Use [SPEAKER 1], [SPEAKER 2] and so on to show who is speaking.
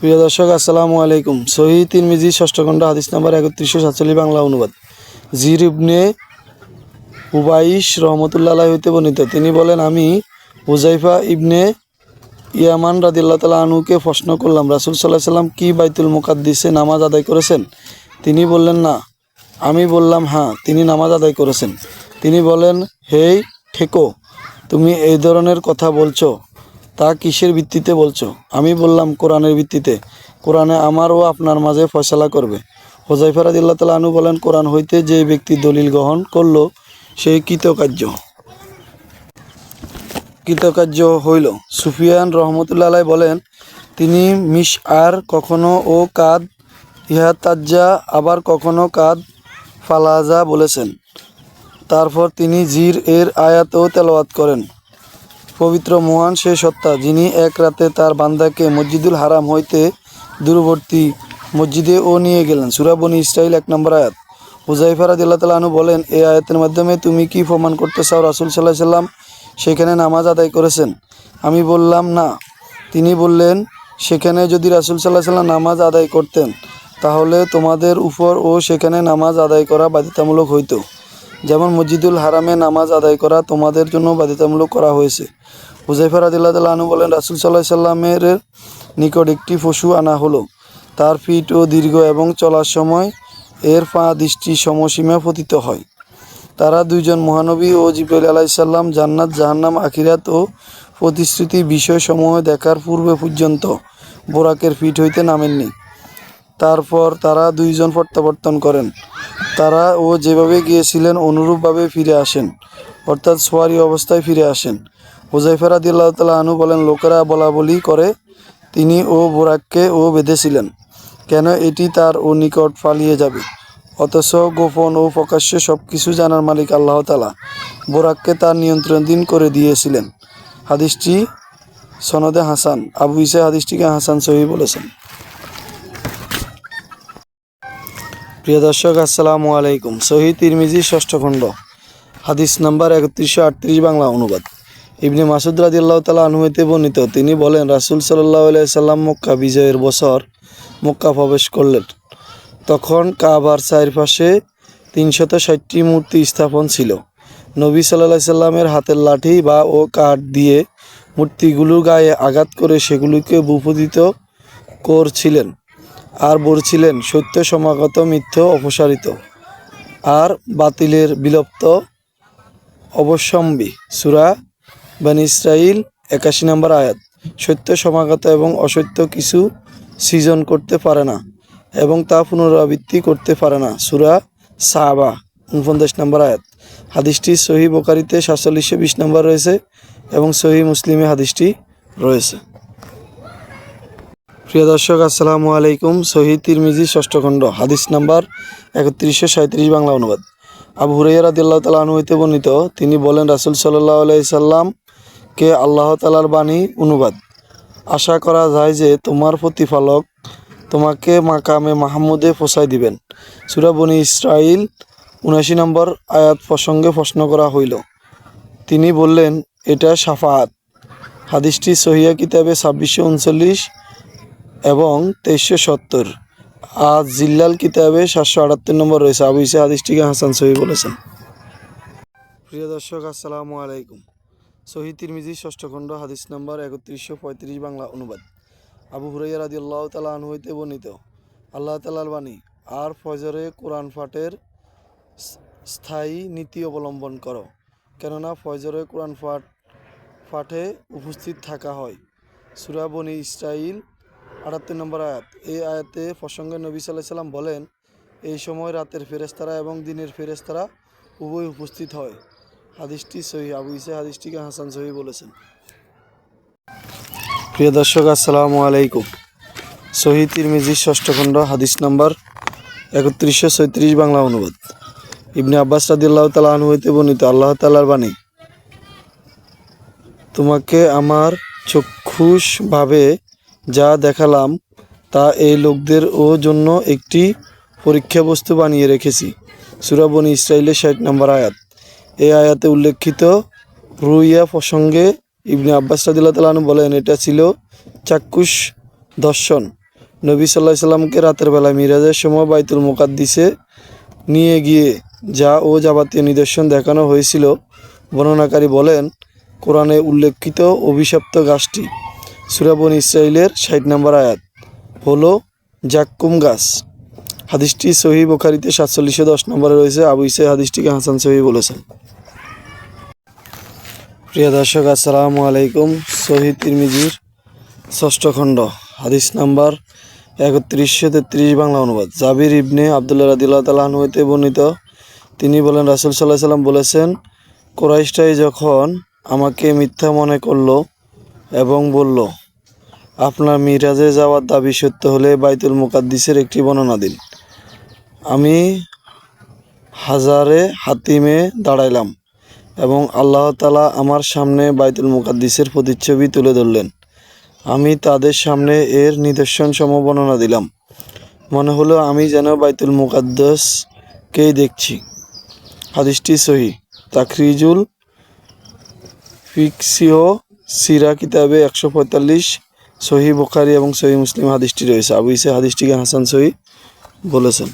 [SPEAKER 1] প্রিয় দর্শক, আসসালামু আলাইকুম। সহি তিরমিজি, ষষ্ঠ খণ্ড, হাদিস নাম্বার একত্রিশশো সাতচল্লিশ, বাংলা অনুবাদ। জির ইবনে উবাইশ রহমতুল্লাহ হইতে বর্ণিত। তিনি বলেন, আমি হুজাইফা ইবনে ইয়ামান রাদিল্লাহ তালা আনুকে প্রশ্ন করলাম, রাসুল সাল্লাহ সাল্লাম কি বাইতুল মুকাদ্দিসে নামাজ আদায় করেছেন? তিনি বললেন, না। আমি বললাম হ্যাঁ তিনি নামাজ আদায় করেছেন। তিনি বলেন, হেই, ঠেকো। তুমি এই ধরনের কথা বলছো। তা কিসের ভিত্তিতে বলছো? আমি বললাম কোরআনের ভিত্তিতে। কোরআনে আমার ও আপনার মাঝে ফয়সালা করবে। হোজাইফা রাদিল্লাহ তালা আনু বলেন, কোরআন হইতে যে ব্যক্তি দলিল গ্রহণ করল সেই কৃতকার্য। কৃতকার্য হইল। সুফিয়ান রহমতুল্লাহ বলেন, তিনি মিস আর কখনো ও কাদ, ইহা তাজ্জা, আবার কখনো কাদ ফালাজা বলেছেন। তারপর তিনি জির এর আয়াতও তেলাওয়াত করেন। পবিত্র মহান সে সত্তা, যিনি এক রাতে তার বান্দাকে মসজিদুল হারাম হইতে দূরবর্তী মসজিদে ও নিয়ে গেলেন। সুরাবনি ইসরাইল এক নম্বর আয়াত। হুজাইফা রাদিল্লাহ তালা আনু বলেন এই আয়াতের মাধ্যমে তুমি কি প্রমাণ করতে চাও রাসুল সাল্লাহ সাল্লাম? সেখানে নামাজ আদায় করেছেন। আমি বললাম, না। তিনি বললেন, সেখানে যদি রাসুল সাল্লাহ সাল্লাম নামাজ আদায় করতেন, তাহলে তোমাদের উপর ও সেখানে নামাজ আদায় করা বাধ্যতামূলক হইতো। যেমন মসজিদুল হারামে নামাজ আদায় করা তোমাদের জন্য বাধ্যতামূলক করা হয়েছে। হুজাইফা রাদিল্লাহ তাল্লাহ আনু বলেন, রাসুল সাল্লাহ সাল্লামের নিকট একটি পশু আনা হলো। তার পিঠ ও দীর্ঘ এবং চলার সময় এর পা দৃষ্টি সমসীমা পতিত হয়। তারা দুইজন মহানবী ও জিবরাইল আলাইসাল্লাম জান্নাত, জাহান্নাম, আখিরাত ও প্রতিশ্রুতি বিষয়সমূহ দেখার পূর্বে পর্যন্ত বোরাকের পিঠ হইতে নামেননি। তারপর তারা দুইজন প্রত্যাবর্তন করেন। তারা ও যেভাবে গিয়েছিলেন অনুরূপভাবে ফিরে আসেন, অর্থাৎ সোয়ারি অবস্থায় ফিরে আসেন। হুজাইফারা দিল্লাহ তালা আনু বলেন, লোকেরা বলা বলি করে, তিনি ও বোরাককে ও বেঁধেছিলেন, কেন এটি তার ও নিকট পালিয়ে যাবে? অথচ গোপন ও প্রকাশ্যে সব কিছু জানার মালিক আল্লাহ তালা বোরাককে তার নিয়ন্ত্রণাধীন করে দিয়েছিলেন। হাদিসটি সনদে হাসান, আবু ইসা হাদিসটিকে হাসান সহি বলেছেন। প্রিয় দর্শক, আসসালামু আলাইকুম। সহি তিরমিজি ষষ্ঠ খণ্ড, হাদিস নাম্বার একত্রিশশো আটত্রিশ, বাংলা অনুবাদ। ইবনে মাসুদ রাদিল্লাহ তালা আনহুতে বর্ণিত, তিনি বলেন, রাসুল সাল্লাহ সাল্লাম মক্কা বিজয়ের বছর মক্কা প্রবেশ করলেন। তখন কাবার চারপাশে তিনশত ষাটটি মূর্তি স্থাপন ছিল। নবী সাল্লাহ সাল্লামের হাতের লাঠি বা ও কাঠ দিয়ে মূর্তিগুলোর গায়ে আঘাত করে সেগুলিকে ভূপতিত করছিলেন। আর বলছিলেন, সত্য, সমাগত, মিথ্য, অপসারিত। আর বাতিলের বিলুপ্ত অবশ্যম্বী। সুরা বান ইসরাইল একাশি নম্বর আয়াত। সত্য, সমাগত এবং অসত্য কিছু সৃজন করতে পারে না এবং তা পুনরাবৃত্তি করতে পারে না। সুরা সাহাবা উনপঞ্চাশ নম্বর আয়াত। হাদিসটি সহি বোকারিতে সাতচল্লিশশো বিশ নম্বর রয়েছে এবং সহি মুসলিমে হাদিসটি রয়েছে। প্রিয় দর্শক, আসসালামু আলাইকুম। সহি তিরমিজি, ষষ্ঠ খণ্ড, হাদিস নাম্বার একত্রিশশো সাঁত্রিশ বাংলা অনুবাদ। আবু হুরাইয়া রাদিল্লাহ তালা আনু হইতে বর্ণিত, তিনি বলেন, রাসুল সাল্লাহ আলাই সাল্লামকে আল্লাহ তালার বাণী অনুবাদ। আশা করা যায় যে তোমার প্রতিপালক তোমাকে মাকামে মাহমুদে পোষায় দিবেন। সুরাবনি ইসরাইল উনাশি নম্বর আয়াত প্রসঙ্গে প্রশ্ন করা হইল। তিনি বললেন, এটা সাফাহাত। হাদিসটি সহিয়া কিতাবে ছাব্বিশশো উনচল্লিশ এবং তেইশশো সত্তর। আজ জিল্লাল কিতাবে সাতশো আটাত্তর নম্বর রয়েছে। আবু ইসা হাদিসটিকে হাসান সহি বলেছেন। প্রিয় দর্শক, আসসালামু আলাইকুম। সহি তিরমিজি ষষ্ঠ খণ্ড, হাদিস নম্বর একত্রিশশো পঁয়ত্রিশ, বাংলা অনুবাদ। আবু হুরাইয়া রাদি আল্লাহ তালা আনু হইতে বর্ণিত, আল্লাহ তালার বাণী আর ফজরে কোরআন ফাটের স্থায়ী নীতি অবলম্বন করো। কেননা ফজরে কোরআন ফাট ফাটে উপস্থিত থাকা হয়। সুরাবনি ইসরাইল আটাত্তর নম্বর আয়াত। এই আয়াতে প্রসঙ্গে নবী সাল্লাহ সাল্লাম বলেন, এই সময় রাতের ফেরেস্তারা এবং দিনের ফেরেস্তারা উভয় উপস্থিত হয়। হাদিসটি সহি আবু ইসা হাদিসটিকে হাসান সহি বলেছেন। প্রিয় দর্শক, আসসালামু আলাইকুম। সহি তিরমিজি ষষ্ঠ খণ্ড, হাদিস নাম্বার একত্রিশশো ছয়ত্রিশ বাংলা অনুবাদ। ইবনে আব্বাস রাদিল্লাহ তালা আনু হইতে বর্ণিত আল্লাহ তালার বাণী, তোমাকে আমার চক্ষুষভাবে যা দেখালাম, তা এই লোকদের ও জন্য একটি পরীক্ষা বস্তু বানিয়ে রেখেছি। সুরাবনি ইসরায়েলের ষাট নম্বর আয়াত। এই আয়াতে উল্লেখিত রুইয়া প্রসঙ্গে ইবনে আব্বাস তালানু বলেন, এটা ছিল চাক্ষুষ দর্শন। নবী সাল্লাহ সাল্লামকে রাতের বেলা মিরাজের সময় বাইতুল মুকাদ্দিসে নিয়ে গিয়ে যা ও যাবতীয় নিদর্শন দেখানো হয়েছিল, বর্ণনাকারী বলেন, কোরআনে উল্লেখিত অভিশপ্ত গাছটি সুরাবন ইসরাইলের ষাট নম্বর আয়াত হলো জাক্কুম গাছ। হাদিসটি সহি বোখারিতে সাতচল্লিশে দশ নম্বরে রয়েছে। আবু ইসাই হাদিসটিকে হাসান সহি বলেছেন। প্রিয় দর্শক, আসসালামু আলাইকুম। সহি তিরমিজির ষষ্ঠ খণ্ড, হাদিস নাম্বার একত্রিশশো তেত্রিশ বাংলা অনুবাদ। জাবির ইবনে আবদুল্লাহ রাদিল্লাহ তালাহ হইতে বর্ণিত, তিনি বলেন, রাসুল সাল্লাহ সাল্লাম বলেছেন কোরাইশটাই যখন আমাকে মিথ্যা মনে করল এবং বলল আপনার মিরাজে যাওয়ার দাবি সত্য হলে বাইতুল মুকাদ্দিসের একটি বর্ণনা দিন। আমি হাজারে হাতিমে দাঁড়াইলাম এবং আল্লাহ তালা আমার সামনে বাইতুল মুকাদ্দিসের প্রতিচ্ছবি তুলে ধরলেন। আমি তাদের সামনে এর নিদর্শন সম বর্ণনা দিলাম। মনে হলো আমি যেন বাইতুল মুকাদ্দাসকেই দেখছি। হাদিসটি সহি। তাকরিজুল ফিক্সিও সিরা কিতাবে একশো পঁয়তাল্লিশ সহি বোখারি এবং সহি মুসলিম হাদিসটি রয়েছে। আবু ইসে হাদিসটিকে হাসান সহি বলেছেন।